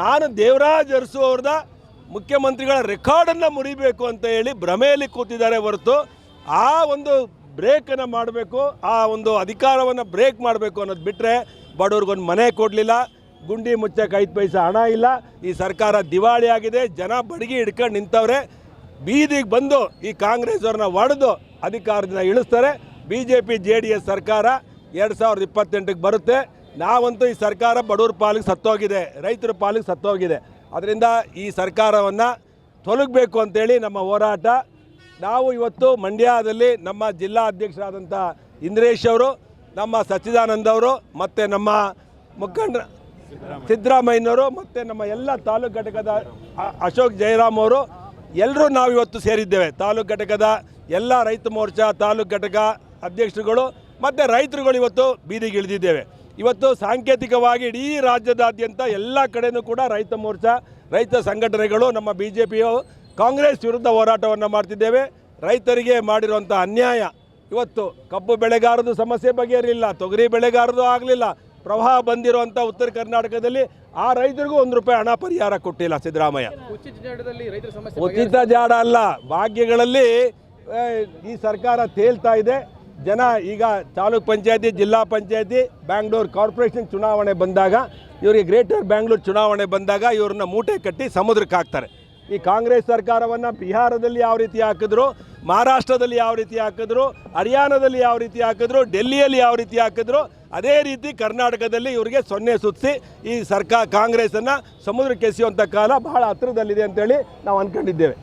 ನಾನು ದೇವರಾಜ್ ಅರಸು ಅವ್ರದ ಮುಖ್ಯಮಂತ್ರಿಗಳ ರೆಕಾರ್ಡನ್ನು ಮುರಿಬೇಕು ಅಂತ ಹೇಳಿ ಭ್ರಮೆಯಲ್ಲಿ ಕೂತಿದ್ದಾರೆ ಹೊರತು ಆ ಒಂದು ಬ್ರೇಕನ್ನು ಮಾಡಬೇಕು, ಆ ಒಂದು ಅಧಿಕಾರವನ್ನು ಬ್ರೇಕ್ ಮಾಡಬೇಕು ಅನ್ನೋದು ಬಿಟ್ಟರೆ ಬಡವ್ರಿಗೊಂದು ಮನೆ ಕೊಡಲಿಲ್ಲ, ಗುಂಡಿ ಮುಚ್ಚಕ್ಕೆ ಐದು ಪೈಸೆ ಹಣ ಇಲ್ಲ, ಈ ಸರ್ಕಾರ ದಿವಾಳಿ ಆಗಿದೆ, ಜನ ಬಡಗಿ ಹಿಡ್ಕೊಂಡು ನಿಂತವ್ರೆ, ಬೀದಿಗೆ ಬಂದು ಈ ಕಾಂಗ್ರೆಸ್ ಅವ್ರನ್ನ ಒಡೆದು ಅಧಿಕಾರದಿಂದ ಇಳಿಸ್ತಾರೆ B J P J D S ಸರ್ಕಾರ ಎರಡು ಸಾವಿರದ ಇಪ್ಪತ್ತೆಂಟಕ್ಕೆ ಬರುತ್ತೆ. ನಾವಂತೂ ಈ ಸರ್ಕಾರ ಬಡವ್ರ ಪಾಲಿಗೆ ಸತ್ತೋಗಿದೆ, ರೈತರ ಪಾಲಿಗೆ ಸತ್ತೋಗಿದೆ. ಅದರಿಂದ ಈ ಸರ್ಕಾರವನ್ನು ತೊಲಗಬೇಕು ಅಂತೇಳಿ ನಮ್ಮ ಹೋರಾಟ. ನಾವು ಇವತ್ತು ಮಂಡ್ಯದಲ್ಲಿ ನಮ್ಮ ಜಿಲ್ಲಾ ಅಧ್ಯಕ್ಷರಾದಂಥ ಇಂದ್ರೇಶ್ ಅವರು, ನಮ್ಮ ಸಚ್ಚಿದಾನಂದ ಅವರು, ಮತ್ತು ನಮ್ಮ ಮುಖಂಡ ಸಿದ್ದರಾಮಯ್ಯನವರು, ಮತ್ತು ನಮ್ಮ ಎಲ್ಲ ತಾಲೂಕು ಘಟಕದ ಅಶೋಕ್ ಜಯರಾಮ್ ಅವರು ಎಲ್ಲರೂ ನಾವು ಇವತ್ತು ಸೇರಿದ್ದೇವೆ. ತಾಲೂಕು ಘಟಕದ ಎಲ್ಲ ರೈತ ಮೋರ್ಚಾ ತಾಲೂಕು ಘಟಕ ಅಧ್ಯಕ್ಷರುಗಳು, ಮತ್ತು ರೈತರುಗಳು ಇವತ್ತು ಬೀದಿಗೆ ಇಳಿದಿದ್ದೇವೆ ಇವತ್ತು ಸಾಂಕೇತಿಕವಾಗಿ ಇಡೀ ರಾಜ್ಯದಾದ್ಯಂತ ಎಲ್ಲ ಕಡೆನೂ ಕೂಡ ರೈತ ಮೋರ್ಚಾ ರೈತ ಸಂಘಟನೆಗಳು ನಮ್ಮ ಬಿ ಜೆ ಪಿಯು ಕಾಂಗ್ರೆಸ್ ವಿರುದ್ಧ ಹೋರಾಟವನ್ನು ಮಾಡ್ತಿದ್ದೇವೆ. ರೈತರಿಗೆ ಮಾಡಿರುವಂಥ ಅನ್ಯಾಯ ಇವತ್ತು ಕಬ್ಬು ಬೆಳೆಗಾರದು ಸಮಸ್ಯೆ ಬಗೆಹರಿಲಿಲ್ಲ ತೊಗರಿ ಬೆಳೆಗಾರದು ಆಗಲಿಲ್ಲ ಪ್ರವಾಹ ಬಂದಿರುವಂಥ ಉತ್ತರ ಕರ್ನಾಟಕದಲ್ಲಿ ಆ ರೈತರಿಗೂ ಒಂದು ರೂಪಾಯಿ ಹಣ ಪರಿಹಾರ ಕೊಟ್ಟಿಲ್ಲ ಸಿದ್ದರಾಮಯ್ಯ. ಉಚಿತ ಜಾಡ ಅಲ್ಲ ಭಾಗ್ಯಗಳಲ್ಲಿ ಈ ಸರ್ಕಾರ ತೇಲ್ತಾ ಇದೆ. ಜನ ಈಗ ತಾಲೂಕ್ ಪಂಚಾಯತಿ, ಜಿಲ್ಲಾ ಪಂಚಾಯತಿ, ಬ್ಯಾಂಗ್ಳೂರು ಕಾರ್ಪೊರೇಷನ್ ಚುನಾವಣೆ ಬಂದಾಗ, ಇವರಿಗೆ ಗ್ರೇಟರ್ ಬ್ಯಾಂಗ್ಳೂರು ಚುನಾವಣೆ ಬಂದಾಗ ಇವ್ರನ್ನ ಮೂಟೆ ಕಟ್ಟಿ ಸಮುದ್ರಕ್ಕೆ ಹಾಕ್ತಾರೆ. ಈ ಕಾಂಗ್ರೆಸ್ ಸರ್ಕಾರವನ್ನು ಬಿಹಾರದಲ್ಲಿ ಯಾವ ರೀತಿ ಹಾಕಿದ್ರು, ಮಹಾರಾಷ್ಟ್ರದಲ್ಲಿ ಯಾವ ರೀತಿ ಹಾಕಿದ್ರು, ಹರಿಯಾಣದಲ್ಲಿ ಯಾವ ರೀತಿ ಹಾಕಿದ್ರು, ಡೆಲ್ಲಿಯಲ್ಲಿ ಯಾವ ರೀತಿ ಹಾಕಿದ್ರು, ಅದೇ ರೀತಿ ಕರ್ನಾಟಕದಲ್ಲಿ ಇವರಿಗೆ ಸೊನ್ನೆ ಸುತ್ತಿಸಿ ಈ ಸರ್ಕಾರ ಕಾಂಗ್ರೆಸ್ಸನ್ನು ಸಮುದ್ರಕ್ಕೆ ಎಸೆಯುವಂಥ ಕಾಲ ಬಹಳ ಹತ್ತಿರದಲ್ಲಿದೆ ಅಂತೇಳಿ ನಾವು ಅಂದ್ಕೊಂಡಿದ್ದೇವೆ